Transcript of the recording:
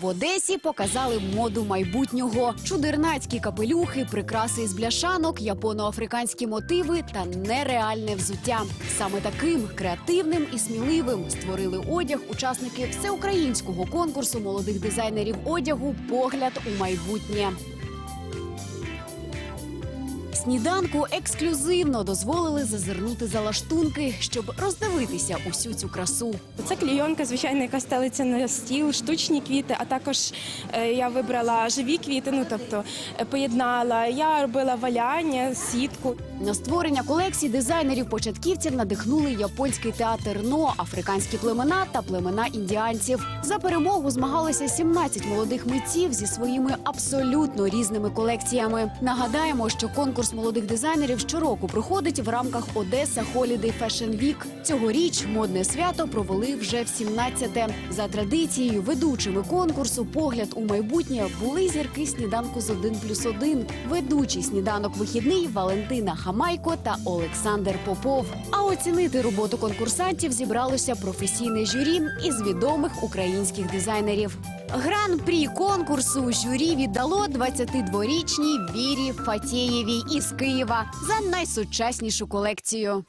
В Одесі показали моду майбутнього: чудернацькі капелюхи, прикраси із бляшанок, японо-африканські мотиви та нереальне взуття. Саме таким креативним і сміливим створили одяг учасники всеукраїнського конкурсу молодих дизайнерів одягу Погляд у майбутнє. Сніданку ексклюзивно дозволили зазирнути за лаштунки, щоб роздивитися усю цю красу. Це клійонка, звичайно, яка стелиться на стіл, штучні квіти, а також е, я вибрала живі квіти, ну тобто е, поєднала. Я робила валяння, сітку. На створення колекцій дизайнерів-початківців надихнули японський театр НО, африканські племена та племена індіанців. За перемогу змагалися 17 молодих митців зі своїми абсолютно різними колекціями. Нагадаємо, що конкурс молодих дизайнерів щороку проходить в рамках Одеса Holiday Fashion Week. Цьогоріч модне свято провели вже в 17-те. За традицією, ведучими конкурсу Погляд у майбутнє були зірки сніданку з 1 плюс 1. Ведучий сніданок вихідний Валентина Хамайко та Олександр Попов. А оцінити роботу конкурсантів зібралося професійне журі із відомих українських дизайнерів. Гран-прі конкурсу журі віддало 22-річній Вірі Фатєєвій із Києва за найсучаснішу колекцію.